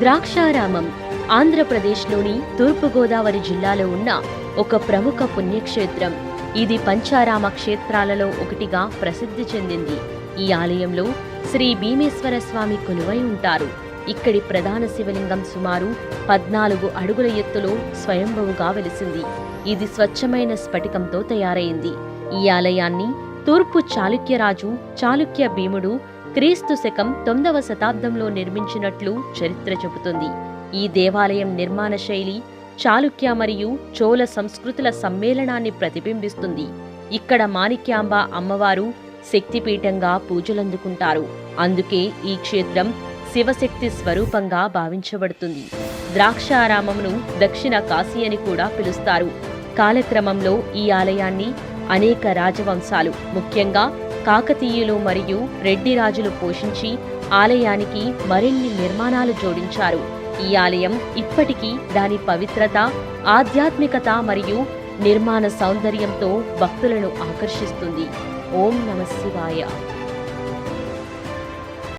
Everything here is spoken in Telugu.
ద్రాక్షారామం ఆంధ్రప్రదేశ్లోని తూర్పుగోదావరి జిల్లాలో ఉన్న ఒక ప్రముఖ పుణ్యక్షేత్రం. ఇది పంచారామ క్షేత్రాలలో ఒకటిగా ప్రసిద్ధి చెందింది. ఈ ఆలయంలో శ్రీ భీమేశ్వర స్వామి కొలువై ఉంటారు. ఇక్కడి ప్రధాన శివలింగం సుమారు పద్నాలుగు అడుగుల ఎత్తులో స్వయంభవుగా వెలిసింది. ఇది స్వచ్ఛమైన స్ఫటికంతో తయారైంది. ఈ ఆలయాన్ని తూర్పు చాళుక్యరాజు చాళుక్య భీముడు క్రీస్తు శకం తొమ్మిదవ శతాబ్దంలో నిర్మించినట్లు చరిత్ర చెబుతుంది. ఈ దేవాలయం నిర్మాణ శైలి చాళుక్య మరియు చోళ సంస్కృతుల సమ్మేళనాన్ని ప్రతిబింబిస్తుంది. ఇక్కడ మాణిక్యాంబ అమ్మవారు శక్తిపీఠంగా పూజలందుకుంటారు. అందుకే ఈ క్షేత్రం శివశక్తి స్వరూపంగా భావించబడుతుంది. ద్రాక్షారామమును దక్షిణ కాశీ అని కూడా పిలుస్తారు. కాలక్రమంలో ఈ ఆలయాన్ని అనేక రాజవంశాలు ముఖ్యంగా కాకతీయులు మరియు రెడ్డి రాజులు పోషించి ఆలయానికి మరిన్ని నిర్మాణాలు జోడించారు. ఈ ఆలయం ఇప్పటికీ దాని పవిత్రత ఆధ్యాత్మికత మరియు నిర్మాణ సౌందర్యంతో భక్తులను ఆకర్షిస్తుంది. ఓం నమ శివాయ.